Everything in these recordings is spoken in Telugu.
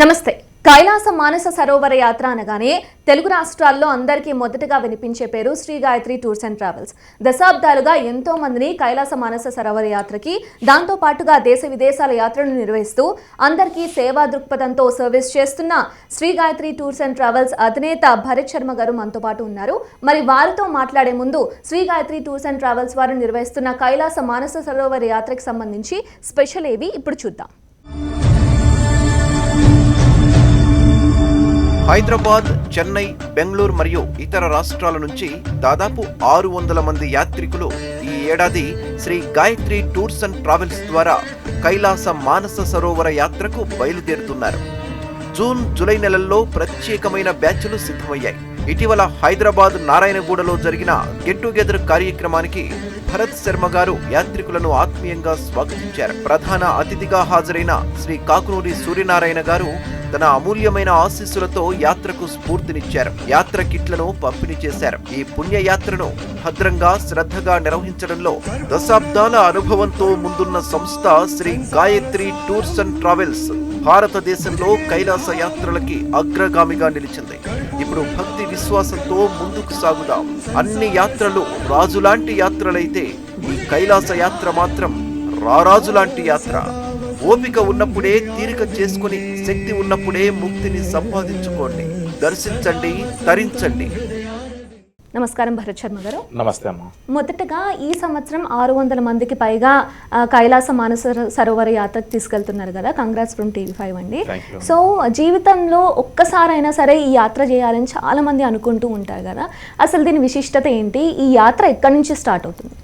నమస్తే. కైలాస మానస సరోవర యాత్ర అనగానే తెలుగు రాష్ట్రాల్లో అందరికీ మొదటగా వినిపించే పేరు Shri Gayatri tours and travels. దశాబ్దాలుగా ఎంతో మందిని కైలాస మానస సరోవర యాత్రకి దాంతో పాటుగా దేశ విదేశాల యాత్రలు నిర్వహిస్తూ అందరికీ సేవా దృక్పథంతో సర్వీస్ చేస్తున్న Shri Gayatri tours and travels అధినేత భరత్ శర్మ గారు మనతో పాటు ఉన్నారు. మరి వారితో మాట్లాడే ముందు Shri Gayatri tours and travels వారు నిర్వహిస్తున్న కైలాస మానస సరోవర యాత్రకు సంబంధించి స్పెషల్ ఏవి? ఇప్పుడు చూద్దాం. హైదరాబాద్ చెన్నై బెంగళూరు మరియు ఇతర రాష్ట్రాల నుంచి దాదాపు ఆరు వందల మంది యాత్రికులు ఈ ఏడాది Shri Gayatri tours and travels ద్వారా కైలాస మానస సరోవర యాత్రకు బయలుదేరుతున్నారు. జూన్ జూలై నెలల్లో ప్రత్యేకమైన బ్యాచ్లు సిద్ధమయ్యాయి. ఇటీవల హైదరాబాద్ నారాయణగూడలో జరిగిన గెట్ టుగెదర్ కార్యక్రమానికి భరత్ శర్మ గారు యాత్రికులను ఆత్మీయంగా స్వాగతించారు. ప్రధాన అతిథిగా హాజరైన శ్రీ కాకునూరి సూర్యనారాయణ గారు తన అమూల్యమైన ఆశీస్సులతో యాత్రకు స్ఫూర్తినిచ్చారు. యాత్ర కిట్లను పంపిణీ చేశారు. ఈ పుణ్యయాత్రను భద్రంగా శ్రద్ధగా నిర్వహించడంలో దశాబ్దాల అనుభవంతో ముందున్న సంస్థ Shri Gayatri tours and travels భారతదేశంలో కైలాస యాత్రలకి అగ్రగామిగా నిలిచింది. ఇప్పుడు భక్తి విశ్వాసంతో ముందుకు సాగుదాం. అన్ని యాత్రలు రాజులాంటి యాత్రలైతే ఈ కైలాస యాత్ర మాత్రం రారాజులాంటి యాత్ర. ఓపిక ఉన్నప్పుడే తీరిక చేసుకుని శక్తి ఉన్నప్పుడే ముక్తిని సంపాదించుకోండి. దర్శించండి తరించండి. నమస్కారం భరత్ శర్మ గారు. నమస్తే అమ్మ. మొదటగా ఈ సంవత్సరం ఆరు వందల మందికి పైగా కైలాస మానస సరోవర యాత్రకు తీసుకెళ్తున్నారు కదా కంగ్రాట్స్ ఫ్రమ్ టీవీ ఫైవ్ అండి. సో జీవితంలో ఒక్కసారైనా సరే ఈ యాత్ర చేయాలని చాలా మంది అనుకుంటూ ఉంటారు కదా. అసలు దీని విశిష్టత ఏంటి? ఈ యాత్ర ఎక్కడి నుంచి స్టార్ట్ అవుతుంది?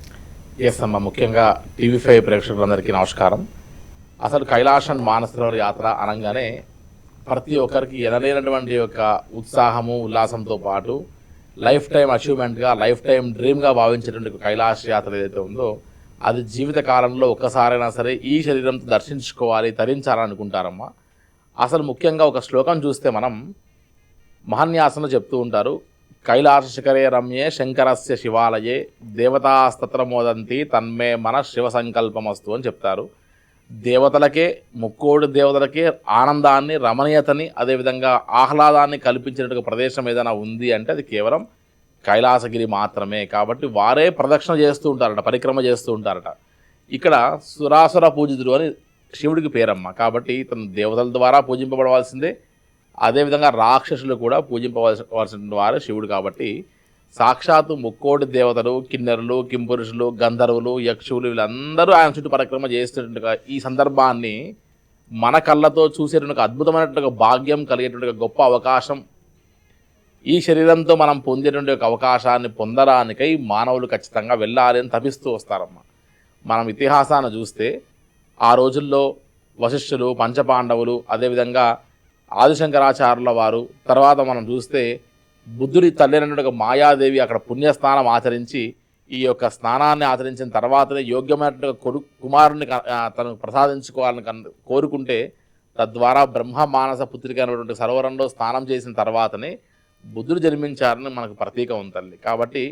ఎస్ అమ్మ. ముఖ్యంగా టీవీ ఫైవ్ ప్రేక్షకులందరికీ నమస్కారం. అసలు కైలాసన్ మానసరోవర్ యాత్ర అనగానే ప్రతి ఒక్కరికి ఎనలేనటువంటి యొక్క ఉత్సాహము ఉల్లాసంతో పాటు లైఫ్ టైం అచీవ్మెంట్గా లైఫ్ టైం డ్రీమ్గా భావించేటువంటి కైలాస యాత్ర ఏదైతే ఉందో అది జీవిత కాలంలో ఒక్కసారైనా సరే ఈ శరీరంతో దర్శించుకోవాలి తరించాలనుకుంటారమ్మా అసలు ముఖ్యంగా ఒక శ్లోకం చూస్తే మనం మహన్యాసంలో చెప్తూ ఉంటారు కైలాస శిఖరే రమ్యే శంకరస్య శివాలయే దేవతాస్తత్ర మోదంతి తన్మే మన శివ సంకల్పమస్తు అని చెప్తారు. దేవతలకే ముక్కోడు దేవతలకే ఆనందాన్ని రమణీయతని అదేవిధంగా ఆహ్లాదాన్ని కల్పించినట్టు ప్రదేశం ఏదైనా ఉంది అంటే అది కేవలం కైలాసగిరి మాత్రమే. కాబట్టి వారే ప్రదక్షిణ చేస్తూ ఉంటారట పరిక్రమ చేస్తూ ఉంటారట. ఇక్కడ సురాసుర పూజితుడు అని శివుడికి పేరమ్మ. కాబట్టి ఇతను దేవతల ద్వారా పూజింపబడవలసిందే. అదేవిధంగా రాక్షసులు కూడా పూజింపవలసిన వారు శివుడు కాబట్టి సాక్షాత్తు ముక్కోటి దేవతలు కిన్నెరులు కింపురుషులు గంధర్వులు యక్షులు వీళ్ళందరూ ఆయన చుట్టూ పరిక్రమ చేస్తున్నట్టుగా ఈ సందర్భాన్ని మన కళ్ళతో చూసేటువంటి అద్భుతమైనటువంటి భాగ్యం కలిగేటువంటి గొప్ప అవకాశం. ఈ శరీరంతో మనం పొందేటువంటి ఒక అవకాశాన్ని పొందడానికై మానవులు ఖచ్చితంగా వెళ్ళాలి అని తపిస్తూ వస్తారమ్మ. మనం ఇతిహాసాన్ని చూస్తే ఆ రోజుల్లో వశిష్ఠులు పంచపాండవులు అదేవిధంగా ఆదిశంకరాచార్యుల వారు తర్వాత మనం చూస్తే బుద్ధుడి తల్లినటువంటి ఒక మాయాదేవి అక్కడ పుణ్యస్నానం ఆచరించి ఈ యొక్క స్నానాన్ని ఆచరించిన తర్వాతనే యోగ్యమైనటువంటి కొడు కుమారుని తను ప్రసాదించుకోవాలని కోరుకుంటే తద్వారా బ్రహ్మ మానస పుత్రిక అనేటువంటి సరోవరంలో స్నానం చేసిన తర్వాతనే బుద్ధుడు జన్మించారని మనకు ప్రతీక ఉంది తల్లి. కాబట్టి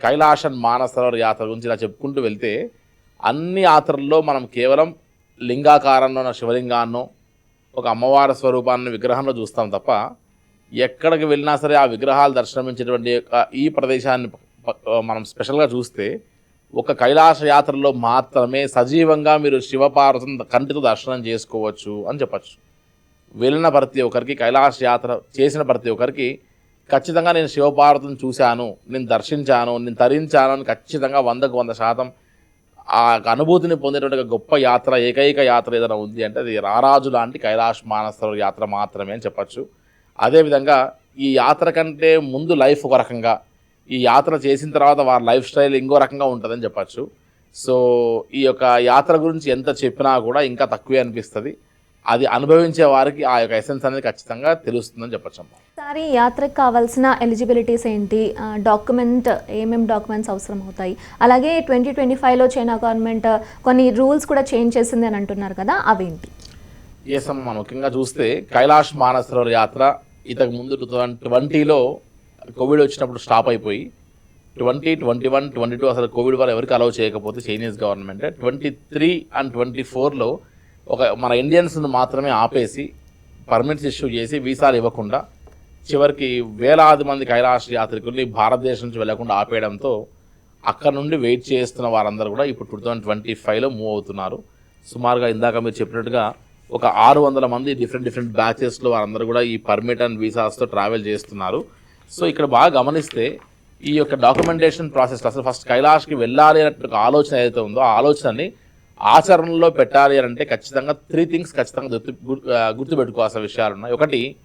కైలాసన్ మానస యాత్ర గురించి ఇలా చెప్పుకుంటూ వెళ్తే అన్ని యాత్రల్లో మనం కేవలం లింగాకారంలో ఉన్న శివలింగాన్నో ఒక అమ్మవారి స్వరూపాన్ని విగ్రహంలో చూస్తాం తప్ప ఎక్కడికి వెళ్ళినా సరే ఆ విగ్రహాలు దర్శనమించేటువంటి ఈ ప్రదేశాన్ని మనం స్పెషల్గా చూస్తే ఒక కైలాస యాత్రలో మాత్రమే సజీవంగా మీరు శివపార్వతం కంటితో దర్శనం చేసుకోవచ్చు అని చెప్పచ్చు. వెళ్ళిన ప్రతి ఒక్కరికి కైలాస యాత్ర చేసిన ప్రతి ఒక్కరికి ఖచ్చితంగా నేను శివపార్వతం చూశాను నేను దర్శించాను నేను తరించాను అని ఖచ్చితంగా వందకు వంద శాతం ఆ అనుభూతిని పొందేటువంటి గొప్ప యాత్ర ఏకైక యాత్ర ఏదైనా ఉంది అంటే అది రారాజు లాంటి కైలాష్ మానస యాత్ర మాత్రమే అని చెప్పచ్చు. అదేవిధంగా ఈ యాత్ర కంటే ముందు లైఫ్ ఒక రకంగా ఈ యాత్ర చేసిన తర్వాత వారి లైఫ్ స్టైల్ ఇంకో రకంగా ఉంటుందని చెప్పచ్చు. సో ఈ యొక్క యాత్ర గురించి ఎంత చెప్పినా కూడా ఇంకా తక్కువే అనిపిస్తుంది. అది అనుభవించే వారికి ఆ యొక్క ఎసెన్స్ అనేది ఖచ్చితంగా తెలుస్తుందని చెప్పచ్చు అమ్మా. ఒకసారి యాత్రకు కావాల్సిన ఎలిజిబిలిటీస్ ఏంటి? డాక్యుమెంట్ ఏమేమి డాక్యుమెంట్స్ అవసరం అవుతాయి అలాగే ట్వంటీ ట్వంటీ ఫైవ్లో చైనా గవర్నమెంట్ కొన్ని రూల్స్ కూడా చేంజ్ చేసింది అని అంటున్నారు కదా అవేంటి? ఎస్ అమ్మ ముఖ్యంగా చూస్తే కైలాష్ మానసరోవర్ యాత్ర ఇంతకు ముందు టూ థౌజండ్ ట్వంటీలో కోవిడ్ వచ్చినప్పుడు స్టాప్ అయిపోయి twenty twenty one twenty two అసలు కోవిడ్ వల్ల ఎవరికి అలౌ చేయకపోతే Chinese government. Twenty three and twenty ఫోర్లో ఒక మన ఇండియన్స్ను మాత్రమే ఆపేసి పర్మిట్స్ ఇష్యూ చేసి వీసాలు ఇవ్వకుండా చివరికి వేలాది మంది కైలాస యాత్రికుల్ని భారతదేశం నుంచి వెళ్ళకుండా ఆపేయడంతో అక్కడ నుండి వెయిట్ చేస్తున్న వారందరూ కూడా ఇప్పుడు టూ థౌజండ్ ట్వంటీ ఫైవ్లో మూవ్ అవుతున్నారు. సుమారుగా ఇందాక మీరు చెప్పినట్టుగా ఒక ఆరు వందల మంది డిఫరెంట్ డిఫరెంట్ బ్యాచెస్లో వారందరూ కూడా ఈ పర్మిట్ అండ్ వీసాస్తో ట్రావెల్ చేస్తున్నారు. సో ఇక్కడ బాగా గమనిస్తే ఈ యొక్క డాక్యుమెంటేషన్ ప్రాసెస్ అసలు ఫస్ట్ కైలాష్కి వెళ్ళాలి అనే ఒక ఆలోచన ఏదైతే ఉందో ఆ ఆలోచనని ఆచరణలో పెట్టాలి అని అంటే ఖచ్చితంగా త్రీ థింగ్స్ ఖచ్చితంగా గుర్తు గుర్తు- గుర్తుపెట్టుకోవాల్సిన విషయాలు ఉన్నాయి. ఒకటి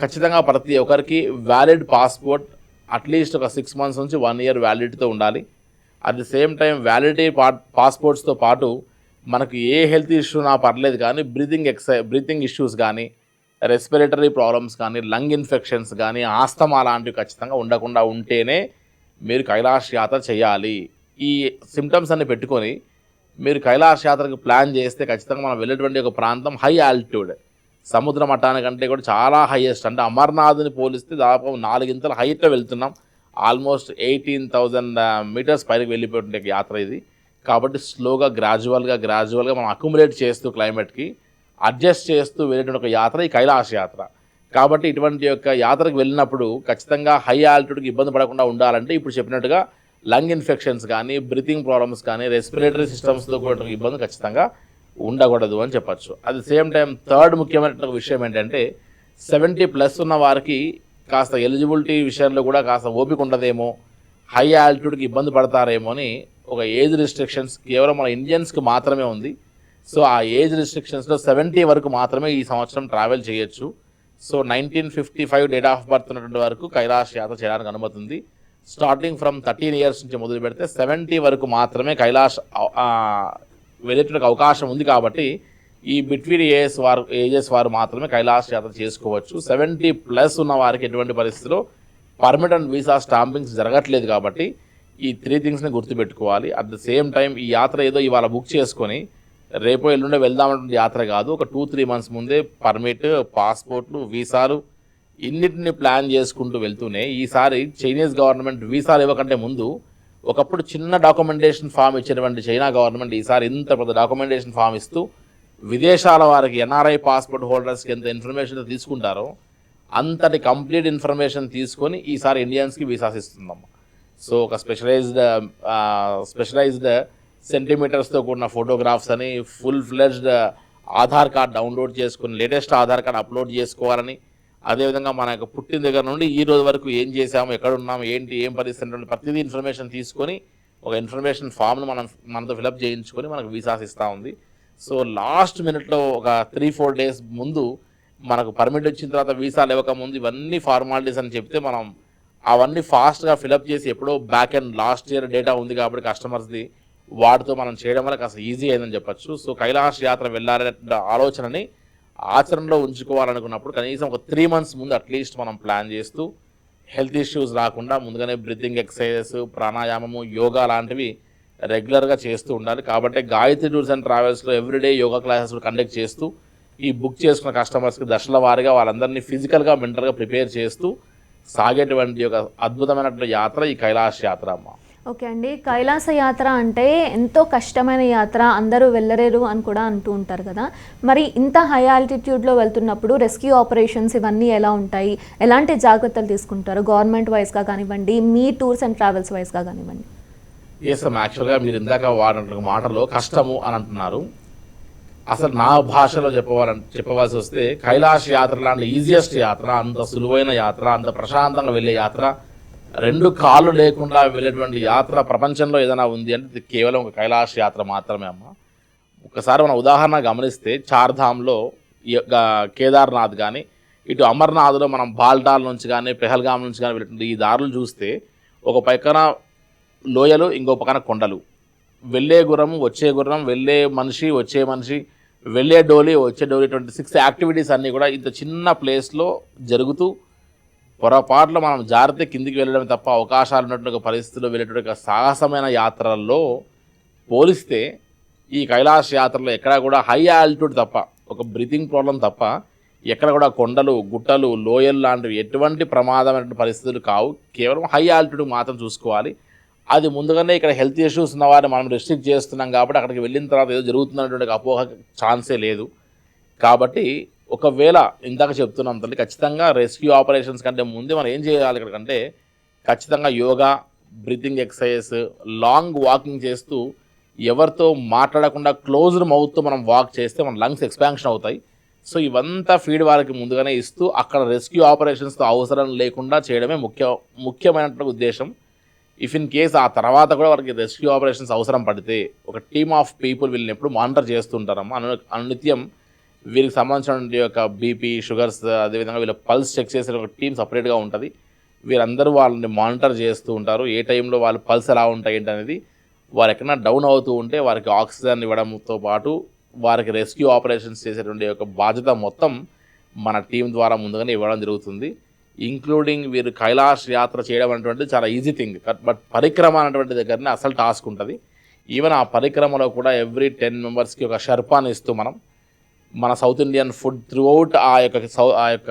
ఖచ్చితంగా ప్రతి ఒక్కరికి వ్యాలిడ్ పాస్పోర్ట్ అట్లీస్ట్ ఒక సిక్స్ మంత్స్ నుంచి వన్ ఇయర్ వ్యాలిడిటీతో ఉండాలి. At the same time validity పా పాస్పోర్ట్స్తో పాటు మనకు ఏ హెల్త్ ఇష్యూ నా పర్లేదు కానీ బ్రీతింగ్ ఎక్సై బ్రీతింగ్ ఇష్యూస్ కానీ రెస్పిరేటరీ ప్రాబ్లమ్స్ కానీ లంగ్ ఇన్ఫెక్షన్స్ కానీ ఆస్తమా లాంటివి ఖచ్చితంగా ఉండకుండా ఉంటేనే మీరు కైలాష్ యాత్ర చేయాలి. ఈ సిమ్టమ్స్ అన్ని పెట్టుకొని మీరు కైలాష్ యాత్రకు ప్లాన్ చేస్తే ఖచ్చితంగా మనం వెళ్ళేటువంటి ఒక ప్రాంతం హై ఆల్టిట్యూడ్. సముద్ర మట్టానికంటే కూడా చాలా హైయెస్ట్. అంటే అమర్నాథ్ని పోలిస్తే దాదాపు నాలుగింతల హైట్లో వెళ్తున్నాం. ఆల్మోస్ట్ ఎయిటీన్ థౌజండ్ మీటర్స్ పైకి వెళ్ళిపోయిన యాత్ర ఇది. కాబట్టి స్లోగా గ్రాజువల్గా గ్రాజువల్గా మనం అక్యుములేట్ చేస్తూ క్లైమేట్కి అడ్జస్ట్ చేస్తూ వెళ్ళేటువంటి ఒక యాత్ర ఈ కైలాస యాత్ర. కాబట్టి ఇటువంటి యొక్క యాత్రకు వెళ్ళినప్పుడు ఖచ్చితంగా హై ఆల్టిట్యూడ్కి ఇబ్బంది పడకుండా ఉండాలంటే ఇప్పుడు చెప్పినట్టుగా లంగ్ ఇన్ఫెక్షన్స్ కానీ బ్రీతింగ్ ప్రాబ్లమ్స్ కానీ రెస్పిరేటరీ సిస్టమ్స్తో కూడా ఇబ్బంది ఖచ్చితంగా ఉండకూడదు అని చెప్పొచ్చు. At the same time third ముఖ్యమైన విషయం ఏంటంటే సెవెంటీ ప్లస్ ఉన్న వారికి కాస్త ఎలిజిబిలిటీ విషయంలో కూడా కాస్త ఓపిక ఉండదేమో హై ఆల్టిట్యూడ్కి ఇబ్బంది పడతారేమో అని ఒక ఏజ్ రిస్ట్రిక్షన్స్ కేవలం మన ఇండియన్స్కి మాత్రమే ఉంది. సో ఆ ఏజ్ రిస్ట్రిక్షన్స్లో సెవెంటీ వరకు మాత్రమే ఈ సంవత్సరం ట్రావెల్ చేయొచ్చు. So nineteen fifty five date of birth ఉన్నటువంటి వరకు కైలాష్ యాత్ర చేయడానికి అనుమతి ఉంది. స్టార్టింగ్ ఫ్రమ్ థర్టీన్ ఇయర్స్ నుంచి మొదలు పెడితే సెవెంటీ వరకు మాత్రమే కైలాస్ వెళ్ళేటువంటి అవకాశం ఉంది కాబట్టి ఈ బిట్వీన్ ఏజ్ వారు ఏజెస్ వారు మాత్రమే కైలాస యాత్ర చేసుకోవచ్చు. సెవెంటీ ప్లస్ ఉన్న వారికి ఎటువంటి పరిస్థితిలో పర్మిట్ అండ్ వీసా స్టాంపింగ్స్ జరగట్లేదు కాబట్టి ఈ త్రీ థింగ్స్ని గుర్తుపెట్టుకోవాలి. అట్ ద సేమ్ టైం ఈ యాత్ర ఏదో ఇవాళ బుక్ చేసుకొని రేపో ఎల్లుండే వెళ్దామన్నటువంటి యాత్ర కాదు. ఒక టూ త్రీ మంత్స్ ముందే పర్మిట్ పాస్పోర్ట్లు వీసాలు ఇన్నిటిని ప్లాన్ చేసుకుంటూ వెళ్తూనే ఈసారి చైనీస్ గవర్నమెంట్ వీసాలు ఇవ్వకంటే ముందు ఒకప్పుడు చిన్న డాక్యుమెంటేషన్ ఫామ్ ఇచ్చినటువంటి చైనా గవర్నమెంట్ ఈసారి ఇంత పెద్ద డాక్యుమెంటేషన్ ఫామ్ ఇస్తూ విదేశాల వారికి ఎన్ఆర్ఐ పాస్పోర్ట్ హోల్డర్స్కి ఎంత ఇన్ఫర్మేషన్ తీసుకుంటారో అంతటి కంప్లీట్ ఇన్ఫర్మేషన్ తీసుకొని ఈసారి ఇండియన్స్కి వీసాస్ ఇస్తుందమ్మా సో ఒక స్పెషలైజ్డ్ స్పెషలైజ్డ్ సెంటీమీటర్స్తో కూడిన ఫోటోగ్రాఫ్స్ అని full fledged Aadhaar card download చేసుకుని లేటెస్ట్ ఆధార్ కార్డ్ అప్లోడ్ చేసుకోవాలని అదేవిధంగా మన యొక్క పుట్టిన దగ్గర నుండి ఈ రోజు వరకు ఏం చేసాము ఎక్కడ ఉన్నాము ఏంటి ఏం పరిస్థితి ప్రతిదీ ఇన్ఫర్మేషన్ తీసుకొని ఒక ఇన్ఫర్మేషన్ ఫామ్ను మనం మనతో ఫిలప్ చేయించుకొని మనకు వీసాస్ ఇస్తూ ఉంది. సో లాస్ట్ మినిట్లో ఒక త్రీ ఫోర్ డేస్ ముందు మనకు పర్మిట్ వచ్చిన తర్వాత వీసాలు ఇవ్వక ముందు ఇవన్నీ ఫార్మాలిటీస్ అని చెప్తే మనం అవన్నీ ఫాస్ట్గా ఫిలప్ చేసి ఎప్పుడో back and last year data ఉంది కాబట్టి కస్టమర్స్ది వాటితో మనం చేయడం వల్ల కాస్త ఈజీ అయిందని చెప్పొచ్చు. సో కైలాస యాత్ర వెళ్ళాలనే ఆలోచనని ఆచరణలో ఉంచుకోవాలనుకున్నప్పుడు కనీసం ఒక త్రీ మంత్స్ ముందు అట్లీస్ట్ మనం ప్లాన్ చేస్తూ హెల్త్ ఇష్యూస్ రాకుండా ముందుగానే బ్రీతింగ్ ఎక్సర్సైజెస్ ప్రాణాయామము యోగా లాంటివి రెగ్యులర్గా చేస్తూ ఉండాలి. కాబట్టి గాయత్రి టూర్స్ అండ్ ట్రావెల్స్లో ఎవ్రీడే యోగా క్లాసెస్ కండక్ట్ చేస్తూ ఈ బుక్ చేసుకున్న కస్టమర్స్కి దశల వారీగా వాళ్ళందరినీ ఫిజికల్గా మెంటల్గా ప్రిపేర్ చేస్తూ సాగేటువంటి ఒక అద్భుతమైనటువంటి యాత్ర ఈ కైలాష్ యాత్ర అమ్మ. ఓకే అండి. కైలాస యాత్ర అంటే ఎంతో కష్టమైన యాత్ర అందరూ వెళ్ళలేరు అని కూడా అంటూ ఉంటారు కదా. మరి ఇంత హై ఆల్టిట్యూడ్లో వెళ్తున్నప్పుడు రెస్క్యూ ఆపరేషన్స్ ఇవన్నీ ఎలా ఉంటాయి? ఎలాంటి జాగ్రత్తలు తీసుకుంటారు? గవర్నమెంట్ వైస్గా కానివ్వండి మీ టూర్స్ అండ్ ట్రావెల్స్ వైస్గా కానివ్వండి. ఎస్ యాక్చువల్గా మీరు ఇందాక వాడిన మాటలో కష్టము అని అంటున్నారు. అసలు నా భాషలో చెప్పవాలని చెప్పవలసి వస్తే కైలాస యాత్ర లాంటి ఈజియెస్ట్ యాత్ర అంత సులువైన యాత్ర అంత ప్రశాంతంగా వెళ్ళే యాత్ర రెండు కాళ్ళు లేకుండా వెళ్ళేటువంటి యాత్ర ప్రపంచంలో ఏదైనా ఉంది అంటే ఇది కేవలం ఒక కైలాస యాత్ర మాత్రమే అమ్మ. ఒకసారి మనం ఉదాహరణ గమనిస్తే చార్ధామ్లో ఈ యొక్క కేదార్నాథ్ కానీ ఇటు అమర్నాథ్లో మనం బాల్టాల్ నుంచి కానీ పెహల్గాం నుంచి కానీ వెళ్ళేటువంటి ఈ దారులు చూస్తే ఒక పక్కన లోయలు ఇంకో పక్కన కొండలు. వెళ్ళే గుర్రం వచ్చే గుర్రం వెళ్ళే మనిషి వచ్చే మనిషి వెళ్ళే డోలి వచ్చే డోలి ట్వంటీ సిక్స్ యాక్టివిటీస్ అన్నీ కూడా ఇంత చిన్న ప్లేస్లో జరుగుతూ పొరపాట్లు మనం జాగ్రత్త కిందికి వెళ్ళడం తప్ప అవకాశాలు ఉన్నటువంటి పరిస్థితుల్లో వెళ్ళేటువంటి సాహసమైన యాత్రల్లో పోలిస్తే ఈ కైలాస యాత్రలో ఎక్కడా కూడా హై ఆల్టిట్యూడ్ తప్ప ఒక బ్రీతింగ్ ప్రాబ్లం తప్ప ఎక్కడ కూడా కొండలు గుట్టలు లోయలు లాంటివి ఎటువంటి ప్రమాదమైన పరిస్థితులు కావు. కేవలం హై ఆల్టిట్యూడ్ మాత్రం చూసుకోవాలి. అది ముందుగానే ఇక్కడ హెల్త్ ఇష్యూస్ ఉన్న వారిని మనం రెస్ట్రిక్ట్ చేస్తున్నాం కాబట్టి అక్కడికి వెళ్ళిన తర్వాత ఏదో జరుగుతున్నటువంటి అపోహ ఛాన్సే లేదు. కాబట్టి ఒకవేళ ఇందాక చెప్తున్నాం తల్లి ఖచ్చితంగా రెస్క్యూ ఆపరేషన్స్ కంటే ముందే మనం ఏం చేయాలి ఇక్కడికంటే ఖచ్చితంగా yoga breathing exercise long walking చేస్తూ ఎవరితో మాట్లాడకుండా క్లోజ్డ్ మౌత్తో మనం వాక్ చేస్తే మన లంగ్స్ ఎక్స్పాన్షన్ అవుతాయి. సో ఇవంతా ఫీడ్ వారికి ముందుగానే ఇస్తూ అక్కడ రెస్క్యూ ఆపరేషన్స్తో అవసరం లేకుండా చేయడమే ముఖ్య ముఖ్యమైనటువంటి ఉద్దేశం. ఇఫ్ ఇన్ కేస్ ఆ తర్వాత కూడా వారికి రెస్క్యూ ఆపరేషన్స్ అవసరం పడితే ఒక టీమ్ ఆఫ్ పీపుల్ వీళ్ళని ఎప్పుడు మానిటర్ చేస్తుంటారమ్మా అను అనునిత్యం వీరికి సంబంధించిన యొక్క బీపీ షుగర్స్ అదేవిధంగా వీళ్ళ పల్స్ చెక్ చేసే ఒక టీం సపరేట్గా ఉంటుంది. వీరందరూ వాళ్ళని మానిటర్ చేస్తూ ఉంటారు. ఏ టైంలో వాళ్ళ పల్స్ ఎలా ఉంటాయి ఏంటనేది అనేది వారు ఎక్కడైనా డౌన్ అవుతూ ఉంటే వారికి ఆక్సిజన్ ఇవ్వడంతో పాటు వారికి రెస్క్యూ ఆపరేషన్స్ చేసేటువంటి యొక్క బాధ్యత మొత్తం మన టీం ద్వారా ముందుగానే ఇవ్వడం జరుగుతుంది. ఇంక్లూడింగ్ వీరు కైలాష్ యాత్ర చేయడం అనేటువంటిది చాలా ఈజీ థింగ్ బట్ పరిక్రమ అనేటువంటి దగ్గరనే అసలు టాస్క్ ఉంటుంది. ఈవెన్ ఆ పరిక్రమలో కూడా ఎవ్రీ టెన్ మెంబర్స్కి ఒక షర్పాని ఇస్తూ మనం మన సౌత్ ఇండియన్ ఫుడ్ త్రూఅవుట్ ఆ యొక్క సౌ ఆ యొక్క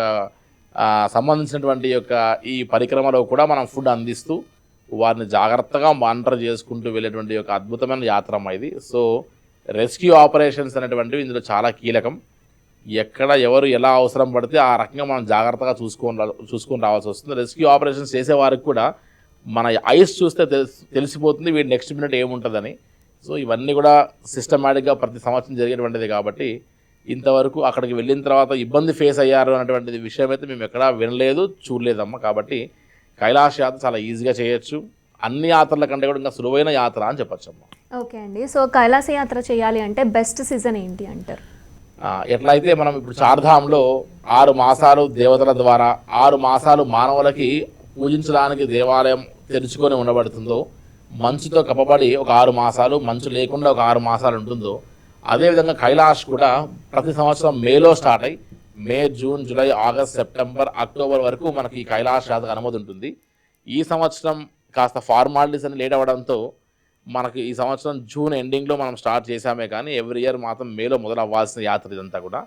సంబంధించినటువంటి యొక్క ఈ పరిక్రమలో కూడా మనం ఫుడ్ అందిస్తూ వారిని జాగ్రత్తగా మానిటర్ చేసుకుంటూ వెళ్ళేటువంటి ఒక అద్భుతమైన యాత్రమ్మ ఇది. సో రెస్క్యూ ఆపరేషన్స్ అనేటువంటివి ఇందులో చాలా కీలకం. ఎక్కడ ఎవరు ఎలా అవసరం పడితే ఆ రకంగా మనం జాగ్రత్తగా చూసుకొని రా- చూసుకొని రావాల్సి వస్తుంది. రెస్క్యూ ఆపరేషన్స్ చేసేవారికి కూడా మన ఐస్ చూస్తే తెలిసి తెలిసిపోతుంది వీడి నెక్స్ట్ మినిట్ ఏముంటుందని. సో ఇవన్నీ కూడా సిస్టమేటిక్గా ప్రతి సంవత్సరం జరిగేటువంటిది కాబట్టి ఇంతవరకు అక్కడికి వెళ్ళిన తర్వాత ఇబ్బంది ఫేస్ అయ్యారు అనేటువంటి విషయం అయితే మేము ఎక్కడా వినలేదు చూడలేదమ్మా. కాబట్టి కైలాస యాత్ర చాలా ఈజీగా చేయొచ్చు. అన్ని యాత్రల కంటే కూడా ఇంకా సులువైన యాత్ర అని చెప్పచ్చమ్మా. ఓకే అండి. సో కైలాస యాత్ర చేయాలి అంటే బెస్ట్ సీజన్ ఏంటి అంటారు? ఎట్లయితే మనం ఇప్పుడు చార్ధాంలో ఆరు మాసాలు దేవతల ద్వారా ఆరు మాసాలు మానవులకి పూజించడానికి దేవాలయం తెరుచుకొని ఉండబడుతుందో మంచుతో కప్పబడి ఒక ఆరు మాసాలు మంచు లేకుండా ఒక ఆరు మాసాలు ఉంటుందో అదేవిధంగా కైలాష్ కూడా ప్రతి సంవత్సరం మేలో స్టార్ట్ అయ్యి May June July August September October వరకు మనకి ఈ కైలాష్ యాత్రకు అనుమతి ఉంటుంది. ఈ సంవత్సరం కాస్త ఫార్మాలిటీస్ అని లేట్ అవ్వడంతో మనకి ఈ సంవత్సరం జూన్ ఎండింగ్లో మనం స్టార్ట్ చేసామే కానీ ఎవ్రీ ఇయర్ మాత్రం మేలో మొదలు అవ్వాల్సిన యాత్ర ఇదంతా కూడా.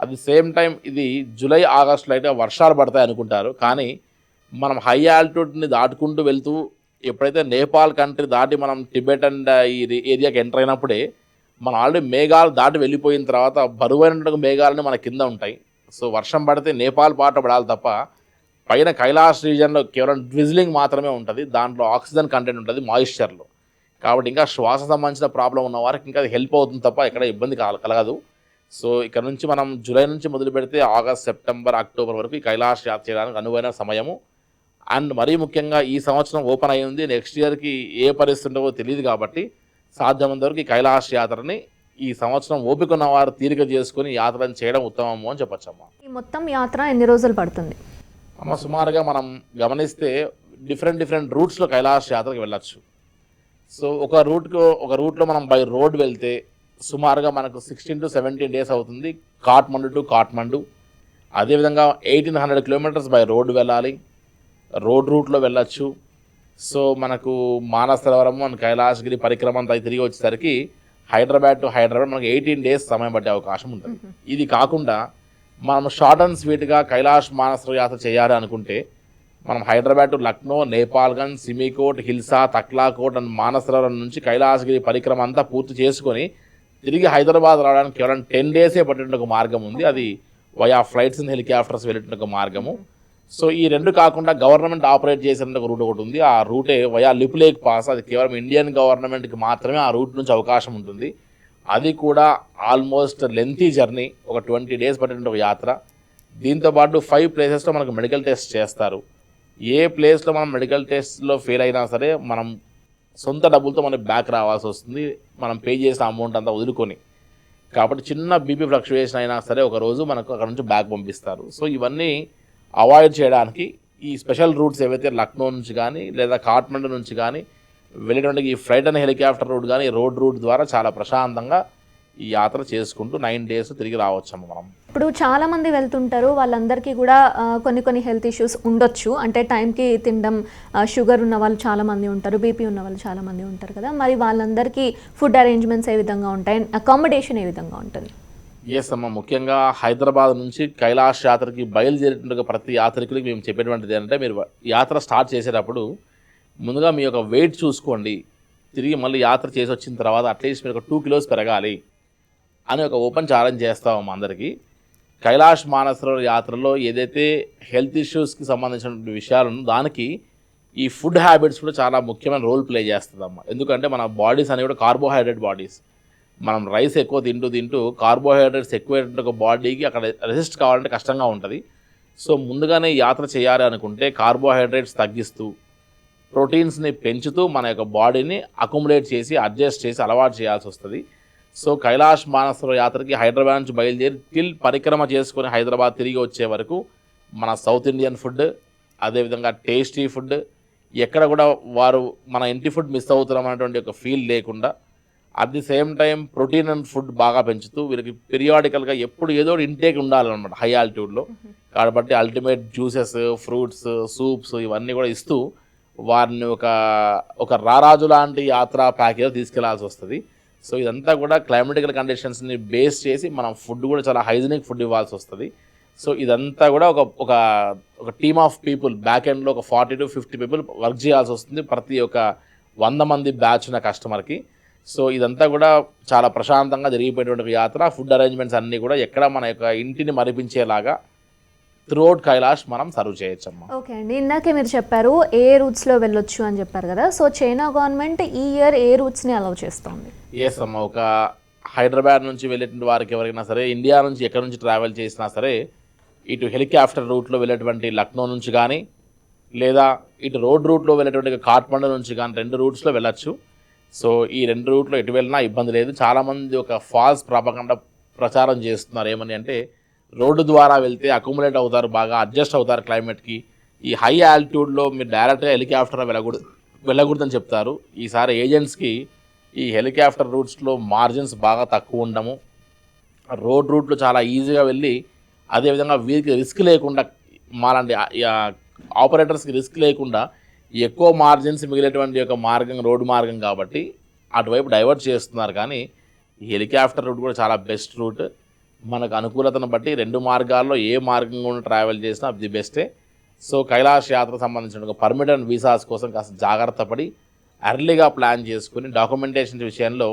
అట్ ది సేమ్ టైం ఇది జూలై ఆగస్టులో అయితే వర్షాలు పడతాయి అనుకుంటారు. కానీ మనం హై ఆల్టిట్యూడ్ని దాటుకుంటూ వెళ్తూ ఎప్పుడైతే నేపాల్ కంట్రీ దాటి మనం టిబెట్ అండ్ ఈ ఏరియాకి ఎంటర్ అయినప్పుడే మనం ఆల్రెడీ మేఘాలు దాటి వెళ్ళిపోయిన తర్వాత బరువైన మేఘాలని మన కింద ఉంటాయి. సో వర్షం పడితే నేపాల్ పాట పడాలి తప్ప పైన కైలాస్ రీజన్లో కేవలం డ్రిజ్లింగ్ మాత్రమే ఉంటుంది. దాంట్లో ఆక్సిజన్ కంటెంట్ ఉంటుంది మాయిశ్చర్లో. కాబట్టి ఇంకా శ్వాస సంబంధించిన ప్రాబ్లం ఉన్న వారికి ఇంకా అది హెల్ప్ అవుతుంది తప్ప ఎక్కడ ఇబ్బంది కల- కలగదు. సో ఇక్కడ నుంచి మనం జూలై నుంచి మొదలు పెడితే ఆగస్ట్ సెప్టెంబర్ అక్టోబర్ వరకు ఈ కైలాష్ యాత్ర చేయడానికి అనువైన సమయము. అండ్ మరీ ముఖ్యంగా ఈ సంవత్సరం ఓపెన్ అయి ఉంది నెక్స్ట్ ఇయర్కి ఏ పరిస్థితి ఉంటుందో తెలియదు కాబట్టి సాధ్యమైనంత వరకు ఈ కైలాష్ యాత్రని ఈ సంవత్సరం ఓపిక ఉన్న వారు తీరిక చేసుకుని యాత్రను చేయడం ఉత్తమము అని చెప్పొచ్చమ్మా. ఈ మొత్తం యాత్ర ఎన్ని రోజులు పడుతుంది? అమ్మ సుమారుగా మనం గమనిస్తే డిఫరెంట్ డిఫరెంట్ రూట్స్లో కైలాష్ యాత్రకు వెళ్ళొచ్చు. సో ఒక రూట్కు ఒక రూట్లో మనం బై రోడ్ వెళ్తే సుమారుగా మనకు సిక్స్టీన్ టు సెవెంటీన్ డేస్ అవుతుంది. కాట్మండు టు కాట్మండు అదేవిధంగా eighteen hundred kilometres by road వెళ్ళాలి. రోడ్ రూట్లో వెళ్ళొచ్చు. సో మనకు మానసరోవరం మన కైలాసగిరి పరిక్రమ అంతా తిరిగి వచ్చేసరికి హైదరాబాద్ టు హైదరాబాద్ మనకు ఎయిటీన్ డేస్ సమయం పట్టే అవకాశం ఉంటుంది. ఇది కాకుండా మనం షార్ట్ అండ్ స్వీట్గా కైలాష్ మానస యాత్ర చేయాలి అనుకుంటే మనం హైదరాబాద్ టు లక్నో నేపాల్గంజ్ సిమికోట్ హిల్సా తక్లాకోట్ అండ్ మానసరవరం నుంచి కైలాసగిరి పరిక్రమ అంతా పూర్తి చేసుకొని తిరిగి హైదరాబాద్ రావడానికి కేవలం టెన్ డేసే పట్టేటువంటి ఒక మార్గం ఉంది. అది వయా ఫ్లైట్స్ అండ్ హెలికాప్టర్స్ వెళ్ళేటువంటి ఒక మార్గము. సో ఈ రెండు కాకుండా గవర్నమెంట్ ఆపరేట్ చేసే ఒక రూట్ ఒకటి ఉంది. ఆ రూటే వయా లిపులేక్ పాస్ అది కేవలం ఇండియన్ గవర్నమెంట్కి మాత్రమే ఆ రూట్ నుంచి అవకాశం ఉంటుంది. అది కూడా ఆల్మోస్ట్ లెంతీ జర్నీ ఒక ట్వంటీ డేస్ పట్టిన ఒక యాత్ర. దీంతో పాటు ఫైవ్ ప్లేసెస్లో మనకు మెడికల్ టెస్ట్ చేస్తారు. ఏ ప్లేస్లో మనం మెడికల్ టెస్ట్లో ఫెయిల్ అయినా సరే మనం సొంత డబ్బులతో మనకి బ్యాక్ రావాల్సి వస్తుంది. మనం పే చేసిన అమౌంట్ అంతా వదులుకొని. కాబట్టి చిన్న బీపీ ఫ్లక్చువేషన్ అయినా సరే ఒక రోజు మనకు అక్కడ నుంచి బ్యాక్ పంపిస్తారు. సో ఇవన్నీ అవాయిడ్ చేయడానికి ఈ స్పెషల్ రూట్స్ ఏవైతే లక్నో నుంచి కానీ లేదా కాట్మండు నుంచి కానీ వెళ్ళేటువంటి ఈ ఫ్లైట్ అండ్ హెలికాప్టర్ రూట్ కానీ రోడ్ రూట్ ద్వారా చాలా ప్రశాంతంగా ఈ యాత్ర చేసుకుంటూ నైన్ డేస్ తిరిగి రావచ్చమ్మ మనం. ఇప్పుడు చాలామంది వెళ్తుంటారు వాళ్ళందరికీ కూడా కొన్ని కొన్ని హెల్త్ ఇష్యూస్ ఉండొచ్చు. అంటే టైంకి తినడం షుగర్ ఉన్న వాళ్ళు చాలామంది ఉంటారు బీపీ ఉన్న వాళ్ళు చాలామంది ఉంటారు కదా. మరి వాళ్ళందరికీ ఫుడ్ అరేంజ్మెంట్స్ ఏ విధంగా ఉంటాయి? అకామిడేషన్ ఏ విధంగా ఉంటుంది? ఎస్ అమ్మ ముఖ్యంగా హైదరాబాద్ నుంచి కైలాష్ యాత్రకి బయలుదేరేటువంటి ప్రతి యాత్రికులకి మేము చెప్పేటువంటిది ఏంటంటే మీరు యాత్ర స్టార్ట్ చేసేటప్పుడు ముందుగా మీ యొక్క వెయిట్ చూసుకోండి. తిరిగి మళ్ళీ యాత్ర చేసి వచ్చిన తర్వాత అట్లీస్ట్ మీరు ఒక టూ కిలోస్ పెరగాలి అని ఒక ఓపెన్ ఛాలెంజ్ చేస్తాము అందరికీ. కైలాష్ మానసరోవర్ యాత్రలో ఏదైతే హెల్త్ ఇష్యూస్కి సంబంధించిన విషయాలను దానికి ఈ ఫుడ్ హ్యాబిట్స్ కూడా చాలా ముఖ్యమైన రోల్ ప్లే చేస్తుందమ్మా. ఎందుకంటే మన బాడీస్ అనేవి కూడా కార్బోహైడ్రేట్ బాడీస్. మనం రైస్ ఎక్కువ తింటూ తింటూ కార్బోహైడ్రేట్స్ ఎక్కువ ఒక బాడీకి అక్కడ రెసిస్ట్ కావాలంటే కష్టంగా ఉంటుంది. సో ముందుగానే యాత్ర చేయాలి అనుకుంటే కార్బోహైడ్రేట్స్ తగ్గిస్తూ ప్రోటీన్స్ని పెంచుతూ మన యొక్క బాడీని అకామిడేట్ చేసి అడ్జస్ట్ చేసి అలవాటు చేయాల్సి వస్తుంది. సో కైలాష్ మానసరో యాత్రకి హైదరాబాద్ నుంచి బయలుదేరి టిల్ పరిక్రమ చేసుకొని హైదరాబాద్ తిరిగి వచ్చే వరకు మన సౌత్ ఇండియన్ ఫుడ్ అదేవిధంగా టేస్టీ ఫుడ్ ఎక్కడ కూడా వారు మన ఇంటి ఫుడ్ మిస్ అవుతున్నాం అనేటువంటి ఒక ఫీల్ లేకుండా at the same time protein and food బాగా పెంచుతూ వీరికి పీరియాడికల్గా ఎప్పుడు ఏదో ఇంటేక్ ఉండాలన్నమాట హై ఆల్టిట్యూడ్లో కాబట్టి అల్టిమేట్ జ్యూసెస్ ఫ్రూట్స్ సూప్స్ ఇవన్నీ కూడా ఇస్తూ వారిని ఒక ఒక రారాజు లాంటి యాత్ర ప్యాకేజ్ తీసుకెళ్ళాల్సి వస్తుంది. సో ఇదంతా కూడా క్లైమేటికల్ కండిషన్స్ని బేస్ చేసి మనం ఫుడ్ కూడా చాలా హైజీనిక్ ఫుడ్ ఇవ్వాల్సి వస్తుంది. సో ఇదంతా కూడా ఒక ఒక ఒక టీమ్ ఆఫ్ పీపుల్ బ్యాక్ ఎండ్లో ఒక forty to fifty people work చేయాల్సి వస్తుంది ప్రతి ఒక్క వంద మంది బ్యాచ్ ఉన్న కస్టమర్కి సో ఇదంతా కూడా చాలా ప్రశాంతంగా జరిగిపోయేటువంటి యాత్ర. ఫుడ్ అరేంజ్మెంట్స్ అన్నీ కూడా ఎక్కడ మన యొక్క ఇంటిని మరిపించేలాగా త్రూఅవుట్ కైలాష్ మనం సర్వ్ చేయొచ్చమ్మా. ఓకే అండి. ఇందాకే మీరు చెప్పారు ఏ రూట్స్లో వెళ్ళొచ్చు అని చెప్పారు కదా సో చైనా గవర్నమెంట్ ఈ ఇయర్ ఏ రూట్స్ని అలౌ చేస్తుంది? ఎస్ అమ్మ ఒక హైదరాబాద్ నుంచి వెళ్ళేటువంటి వారికి ఎవరైనా సరే ఇండియా నుంచి ఎక్కడి నుంచి ట్రావెల్ చేసినా సరే ఇటు హెలికాప్టర్ రూట్లో వెళ్ళేటువంటి లక్నో నుంచి కానీ లేదా ఇటు రోడ్ రూట్లో వెళ్ళేటువంటి కాఠ్మండు నుంచి కానీ రెండు రూట్స్లో వెళ్ళొచ్చు. సో ఈ రెండు రూట్లో ఎటు వెళ్ళినా ఇబ్బంది లేదు. చాలామంది ఒక ఫాల్స్ ప్రాపకుండా ప్రచారం చేస్తున్నారు. ఏమని అంటే రోడ్డు ద్వారా వెళ్తే అకామిడేట్ అవుతారు బాగా అడ్జస్ట్ అవుతారు క్లైమేట్కి ఈ హై ఆల్టిట్యూడ్లో మీరు డైరెక్ట్గా హెలికాప్టర్ వెళ్ళకూడదు వెళ్ళకూడదని చెప్తారు. ఈసారి ఏజెంట్స్కి ఈ హెలికాప్టర్ రూట్స్లో మార్జిన్స్ బాగా తక్కువ ఉండము. రోడ్ రూట్లు చాలా ఈజీగా వెళ్ళి అదేవిధంగా వీరికి రిస్క్ లేకుండా మాలాంటి ఆపరేటర్స్కి రిస్క్ లేకుండా ఎక్కువ మార్జిన్స్ మిగిలేటువంటి యొక్క మార్గం రోడ్డు మార్గం కాబట్టి అటువైపు డైవర్ట్ చేస్తున్నారు. కానీ హెలికాప్టర్ రూట్ కూడా చాలా బెస్ట్ రూట్. మనకు అనుకూలతను బట్టి రెండు మార్గాల్లో ఏ మార్గం కూడా ట్రావెల్ చేసినా ది బెస్టే సో కైలాస యాత్ర సంబంధించిన ఒక పర్మిట్ అండ్ వీసాస్ కోసం కాస్త జాగ్రత్త పడి అర్లీగా ప్లాన్ చేసుకుని డాక్యుమెంటేషన్ విషయంలో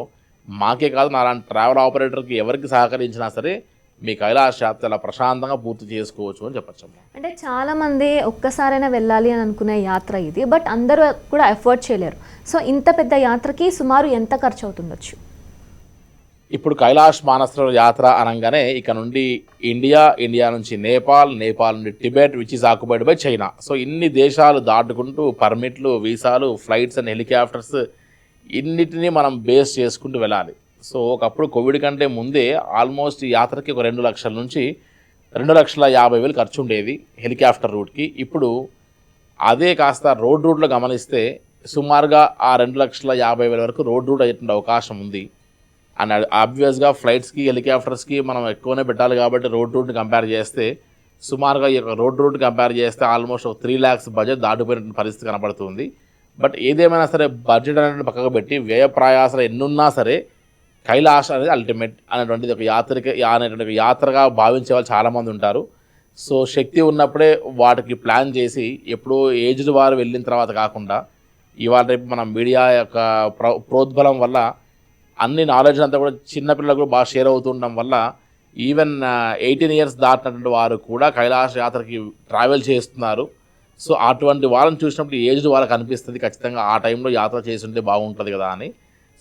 మాకే కాదు నాలాంటి ట్రావెల్ ఆపరేటర్కి ఎవరికి సహకరించినా సరే మీ కైలాస యాత్ర చాలా ప్రశాంతంగా పూర్తి చేసుకోవచ్చు అని చెప్పచ్చు అంటే చాలామంది ఒక్కసారైనా వెళ్ళాలి అని అనుకునే యాత్ర ఇది బట్ అందరూ కూడా ఎఫర్ట్ చేయలేరు. సో ఇంత పెద్ద యాత్రకి సుమారు ఎంత ఖర్చు అవుతుండొచ్చు ఇప్పుడు కైలాష్ మానసరోవర్ యాత్ర అనగానే ఇక నుండి ఇండియా ఇండియా నుంచి నేపాల్ నేపాల్ నుండి Tibet which is occupied by China so ఇన్ని దేశాలు దాటుకుంటూ పర్మిట్లు వీసాలు ఫ్లైట్స్ అండ్ హెలికాప్టర్స్ ఇన్నిటిని మనం బేస్ చేసుకుంటూ వెళ్ళాలి. సో ఒకప్పుడు కోవిడ్ కంటే ముందే ఆల్మోస్ట్ ఈ యాత్రకి ఒక రెండు లక్షల నుంచి రెండు లక్షల యాభై వేలు ఖర్చు ఉండేది హెలికాప్టర్ రూట్కి ఇప్పుడు అదే కాస్త రోడ్ రూట్లో గమనిస్తే సుమారుగా ఆ రెండు లక్షల యాభై వేల వరకు రోడ్ రూట్ అయ్యేటువంటి అవకాశం ఉంది. అండ్ ఆబ్వియస్గా ఫ్లైట్స్కి హెలికాప్టర్స్కి మనం ఎక్కువనే పెట్టాలి కాబట్టి రోడ్ రూట్ని కంపేర్ చేస్తే సుమారుగా ఈ యొక్క రోడ్ రూట్ కంపేర్ చేస్తే ఆల్మోస్ట్ త్రీ ల్యాక్స్ బడ్జెట్ దాటిపోయిన పరిస్థితి కనబడుతుంది. బట్ ఏదేమైనా సరే బడ్జెట్ అనేది పక్కకు పెట్టి వ్యయ ప్రయాసాలు ఎన్నున్నా సరే కైలాస అనేది అల్టిమేట్ అనేటువంటిది ఒక యాత్రిక అనేటువంటి ఒక యాత్రగా భావించే వాళ్ళు చాలామంది ఉంటారు. సో శక్తి ఉన్నప్పుడే వాటికి ప్లాన్ చేసి ఎప్పుడో ఏజ్డ్ వారు వెళ్ళిన తర్వాత కాకుండా ఇవాళ రేపు మనం మీడియా యొక్క ప్ర ప్రోద్బలం వల్ల అన్ని నాలెడ్జ్ అంతా కూడా చిన్నపిల్లలకు కూడా బాగా షేర్ అవుతుండడం వల్ల ఈవెన్ ఎయిటీన్ ఇయర్స్ దాటినటువంటి వారు కూడా కైలాస యాత్రకి ట్రావెల్ చేస్తున్నారు. సో అటువంటి వాళ్ళని చూసినప్పుడు ఏజ్డ్ వాళ్ళకి అనిపిస్తుంది ఖచ్చితంగా ఆ టైంలో యాత్ర చేస్తుంటే బాగుంటుంది కదా అని.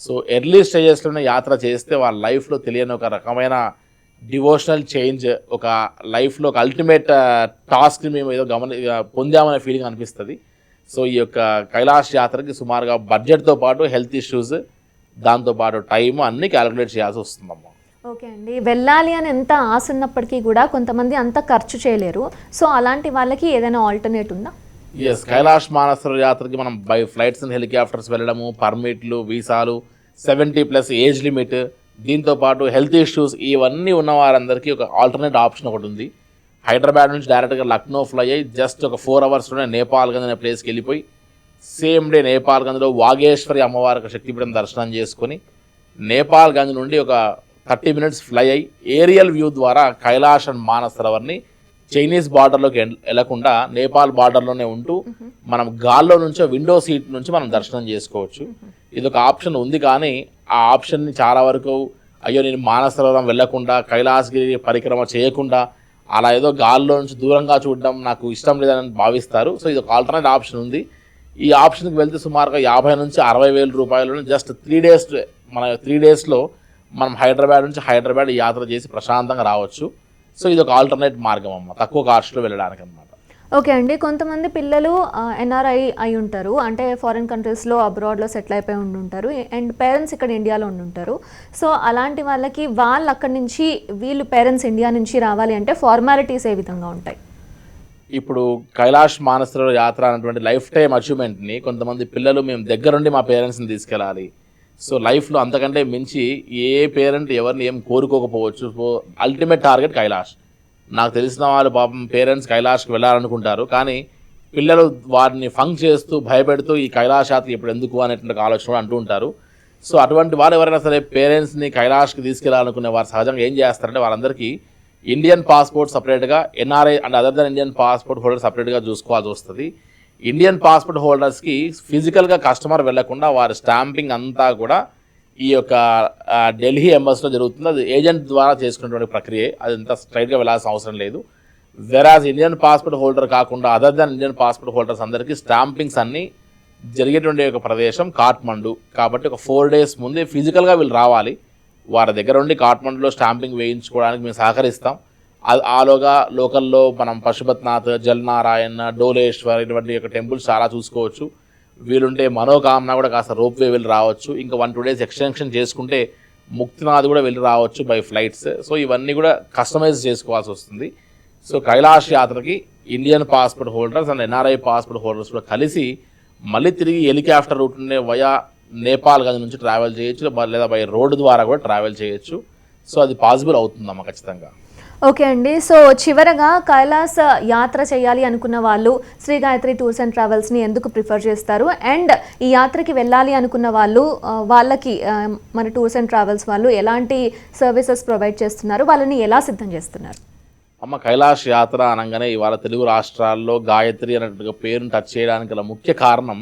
సో ఎర్లీ స్టేజెస్లోనే యాత్ర చేస్తే వాళ్ళ లైఫ్లో తెలియని ఒక రకమైన డివోషనల్ చేంజ్ ఒక లైఫ్లో ఒక అల్టిమేట్ టాస్క్ని మేము ఏదో గమని పొందామనే ఫీలింగ్ అనిపిస్తుంది. సో ఈ యొక్క కైలాష్ యాత్రకి సుమారుగా బడ్జెట్తో పాటు హెల్త్ ఇష్యూస్ దాంతోపాటు టైం అన్నీ క్యాలిక్యులేట్ చేయాల్సి వస్తుందమ్మా. ఓకే అండి. వెళ్ళాలి అని ఎంత ఆశ ఉన్నప్పటికీ కూడా కొంతమంది అంత ఖర్చు చేయలేరు. సో అలాంటి వాళ్ళకి ఏదైనా ఆల్టర్నేట్ ఉందా? ఎస్ కైలాష్ మానసరోవర్ యాత్రకి మనం బై ఫ్లైట్స్ అండ్ హెలికాప్టర్స్ వెళ్ళడము పర్మిట్లు వీసాలు సెవెంటీ ప్లస్ ఏజ్ లిమిట్ దీంతో పాటు హెల్త్ ఇష్యూస్ ఇవన్నీ ఉన్న వారందరికీ ఒక ఆల్టర్నేట్ ఆప్షన్ ఒకటి ఉంది. హైదరాబాద్ నుంచి డైరెక్ట్గా లక్నో ఫ్లై అయ్యి జస్ట్ ఒక ఫోర్ అవర్స్లోనే నేపాల్ అనే ప్లేస్కి వెళ్ళిపోయి సేమ్ డే నేపాల్ గంజ్లో వాగేశ్వరి అమ్మవారి యొక్క శక్తిపీఠం దర్శనం చేసుకొని నేపాల్ గంజ్ నుండి ఒక థర్టీ మినిట్స్ ఫ్లై అయ్యి ఏరియల్ వ్యూ ద్వారా కైలాష్ అండ్ మానస్ సరోవర్ని చైనీస్ బార్డర్లోకి వెళ్ళకుండా నేపాల్ బార్డర్లోనే ఉంటూ మనం గాల్లో నుంచో విండో సీట్ నుంచి మనం దర్శనం చేసుకోవచ్చు. ఇది ఒక ఆప్షన్ ఉంది కానీ ఆ ఆప్షన్ని చాలా వరకు అయ్యో నేను మానసరోవరం వెళ్ళకుండా కైలాసగిరి పరిక్రమ చేయకుండా అలా ఏదో గాల్లో నుంచి దూరంగా చూడడం నాకు ఇష్టం లేదని భావిస్తారు. సో ఇది ఒక ఆల్టర్నేట్ ఆప్షన్ ఉంది. ఈ ఆప్షన్కి వెళ్తే సుమారుగా యాభై నుంచి అరవై వేల రూపాయలు జస్ట్ త్రీ డేస్ మన త్రీ డేస్లో మనం హైదరాబాద్ నుంచి హైదరాబాద్ యాత్ర చేసి ప్రశాంతంగా రావచ్చు. సో ఇది ఒక ఆల్టర్నేట్ మార్గం అమ్మ తక్కువ కాస్ట్లో వెళ్ళడానికి అనమాట ఓకే అండి. కొంతమంది పిల్లలు ఎన్ఆర్ఐ అయి ఉంటారు. అంటే ఫారిన్ కంట్రీస్లో అబ్రాడ్లో సెటిల్ అయిపోయి ఉండి ఉంటారు. అండ్ పేరెంట్స్ ఇక్కడ ఇండియాలో ఉండి ఉంటారు. సో అలాంటి వాళ్ళకి వాళ్ళు అక్కడి నుంచి వీళ్ళు పేరెంట్స్ ఇండియా నుంచి రావాలి అంటే ఫార్మాలిటీస్ ఏ విధంగా ఉంటాయి? ఇప్పుడు కైలాష్ మానసర యాత్ర అనేటువంటి లైఫ్ టైం అచీవ్మెంట్ని కొంతమంది పిల్లలు మేము దగ్గరుండి మా పేరెంట్స్ని తీసుకెళ్ళాలి. సో లైఫ్లో అంతకంటే మించి ఏ పేరెంట్ ఎవరిని ఏం కోరుకోకపోవచ్చు. Ultimate target Kailash. నాకు తెలిసిన వాళ్ళు పాపం పేరెంట్స్ కైలాష్కి వెళ్ళాలనుకుంటారు. కానీ పిల్లలు వారిని ఫంక్ చేస్తూ భయపెడుతూ ఈ కైలాష్ యాత్ర ఇప్పుడు ఎందుకు అనేటువంటి ఆలోచన కూడా అంటూ ఉంటారు. సో అటువంటి వారు ఎవరైనా సరే పేరెంట్స్ని కైలాష్కి తీసుకెళ్ళాలనుకునే వారు సహజంగా ఏం చేస్తారంటే వాళ్ళందరికీ ఇండియన్ పాస్పోర్ట్ సపరేట్గా NRI and other than Indian passport holder సపరేట్గా చూసుకోవాల్సి వస్తుంది. ఇండియన్ పాస్పోర్ట్ హోల్డర్స్కి ఫిజికల్గా కస్టమర్ వెళ్ళకుండా వారి స్టాంపింగ్ అంతా కూడా ఈ యొక్క ఢిల్లీ ఎంబస్లో జరుగుతుంది. అది ఏజెంట్ ద్వారా చేసుకునేటువంటి ప్రక్రియ. అది అంత స్ట్రైట్గా వెళ్ళాల్సిన అవసరం లేదు. వెరాజ్ ఇండియన్ పాస్పోర్ట్ హోల్డర్ కాకుండా other than Indian passport holders అందరికీ స్టాంపింగ్స్ అన్నీ జరిగేటువంటి ఒక ప్రదేశం కాట్మండు కాబట్టి ఒక ఫోర్ డేస్ ముందే ఫిజికల్గా వీళ్ళు రావాలి. వారి దగ్గర ఉండి కాట్మండులో స్టాంపింగ్ వేయించుకోవడానికి మేము సహకరిస్తాం. ఆలోగా లోకల్లో మనం పశుపతినాథ్ జల్నారాయణ డోలేశ్వర్ ఇటువంటి యొక్క టెంపుల్స్ చాలా చూసుకోవచ్చు. వీలుంటే మనోకామన కూడా కాస్త రోప్ వే వెళ్ళి రావచ్చు. ఇంకా వన్ టూ డేస్ ఎక్స్టెన్షన్ చేసుకుంటే ముక్తినాథ్ కూడా వెళ్ళి రావచ్చు బై ఫ్లైట్స్. సో ఇవన్నీ కూడా కస్టమైజ్ చేసుకోవాల్సి వస్తుంది. సో కైలాష్ యాత్రకి Indian passport holders and NRI passport holders కూడా కలిసి మళ్ళీ తిరిగి హెలికాప్టర్ రూట్నే వయా నేపాల్ గది నుంచి ట్రావెల్ చేయొచ్చు లేదా బై రోడ్డు ద్వారా కూడా ట్రావెల్ చేయొచ్చు. సో అది పాసిబుల్ అవుతుందమ్మా ఖచ్చితంగా. ఓకే అండి. సో చివరగా కైలాస యాత్ర చేయాలి అనుకున్న వాళ్ళు శ్రీ గాయత్రి టూర్స్ అండ్ ట్రావెల్స్ని ఎందుకు ప్రిఫర్ చేస్తారు? అండ్ ఈ యాత్రకి వెళ్ళాలి అనుకున్న వాళ్ళు వాళ్ళకి మన టూర్స్ అండ్ ట్రావెల్స్ వాళ్ళు ఎలాంటి సర్వీసెస్ ప్రొవైడ్ చేస్తున్నారు? వాళ్ళని ఎలా సిద్ధం చేస్తున్నారు? అమ్మ కైలాష్ యాత్ర అనగానే ఇవాళ తెలుగు రాష్ట్రాల్లో గాయత్రి అనేటువంటి పేరును టచ్ చేయడానికి గల ముఖ్య కారణం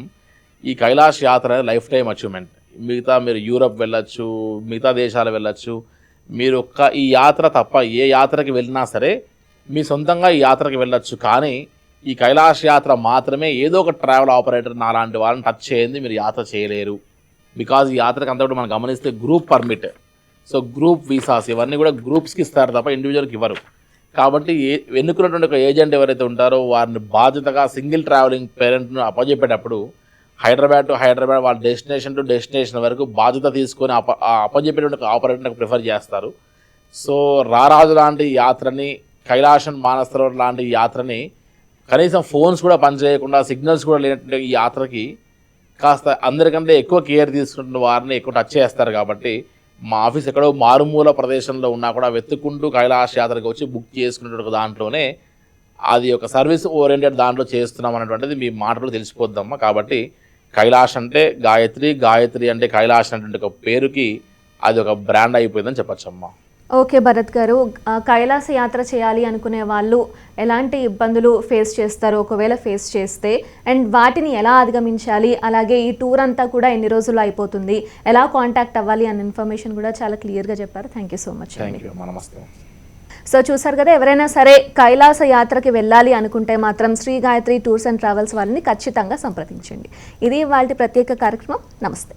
ఈ కైలాష్ యాత్ర అనేది లైఫ్ టైం అచీవ్మెంట్. మిగతా మీరు యూరప్ వెళ్ళొచ్చు మిగతా దేశాలు వెళ్ళొచ్చు మీరు ఒక్క ఈ యాత్ర తప్ప ఏ యాత్రకి వెళ్ళినా సరే మీ సొంతంగా ఈ యాత్రకి వెళ్ళొచ్చు. కానీ ఈ కైలాష్ యాత్ర మాత్రమే ఏదో ఒక ట్రావెల్ ఆపరేటర్ నాలాంటి వాళ్ళని టచ్ చేయండి మీరు యాత్ర చేయలేరు. బికాజ్ ఈ యాత్రకి అంతా కూడా మనం గమనిస్తే group permit. So group visas ఇవన్నీ కూడా గ్రూప్స్కి ఇస్తారు తప్ప ఇండివిజువల్కి ఇవ్వరు. కాబట్టి ఏ ఎన్నుకున్నటువంటి ఒక ఏజెంట్ ఎవరైతే ఉంటారో వారిని బాధ్యతగా సింగిల్ ట్రావెలింగ్ పేరెంట్ను అప్పచెప్పేటప్పుడు హైదరాబాద్ టు హైదరాబాద్ వాళ్ళ డెస్టినేషన్ టు డెస్టినేషన్ వరకు బాధ్యత తీసుకొని అప ఆ అప్పచెప్పేటువంటి ఒక ప్రిఫర్ చేస్తారు. సో రారాజు లాంటి యాత్రని కైలాసం మానసరోవర్ లాంటి యాత్రని కనీసం ఫోన్స్ కూడా పనిచేయకుండా సిగ్నల్స్ కూడా లేనటువంటి ఈ యాత్రకి కాస్త అందరికంటే ఎక్కువ కేర్ తీసుకుంటున్న వారిని ఎక్కువ టచ్ చేస్తారు కాబట్టి మా ఆఫీస్ ఎక్కడో మారుమూల ప్రదేశంలో ఉన్నా కూడా వెతుక్కుంటూ కైలాస యాత్రకు వచ్చి బుక్ చేసుకునే దాంట్లోనే అది ఒక సర్వీస్ ఓరియంటెడ్ దాంట్లో చేస్తున్నాం అనేటువంటిది మీ మాటలు తెలిసిపోద్దమ్మా. కాబట్టి కైలాష్ అంటే గాయత్రి గాయత్రి అంటే కైలాష్ అనేటువంటి ఒక పేరుకి అది ఒక బ్రాండ్ అయిపోయిందని చెప్పచ్చమ్మా. ఓకే భరత్ గారు కైలాస యాత్ర చేయాలి అనుకునే వాళ్ళు ఎలాంటి ఇబ్బందులు ఫేస్ చేస్తారు? ఒకవేళ ఫేస్ చేస్తే అండ్ వాటిని ఎలా అధిగమించాలి? అలాగే ఈ టూర్ అంతా కూడా ఎన్ని రోజుల్లో అయిపోతుంది? ఎలా కాంటాక్ట్ అవ్వాలి? అన్న ఇన్ఫర్మేషన్ కూడా చాలా క్లియర్గా చెప్పారు. థ్యాంక్ యూ సో మచ్ నమస్తే. సో చూసారు కదా ఎవరైనా సరే కైలాస యాత్రకి వెళ్ళాలి అనుకుంటే మాత్రం Shri Gayatri tours and travels వాళ్ళని ఖచ్చితంగా సంప్రదించండి. ఇది వాళ్ళ ప్రత్యేక కార్యక్రమం. నమస్తే.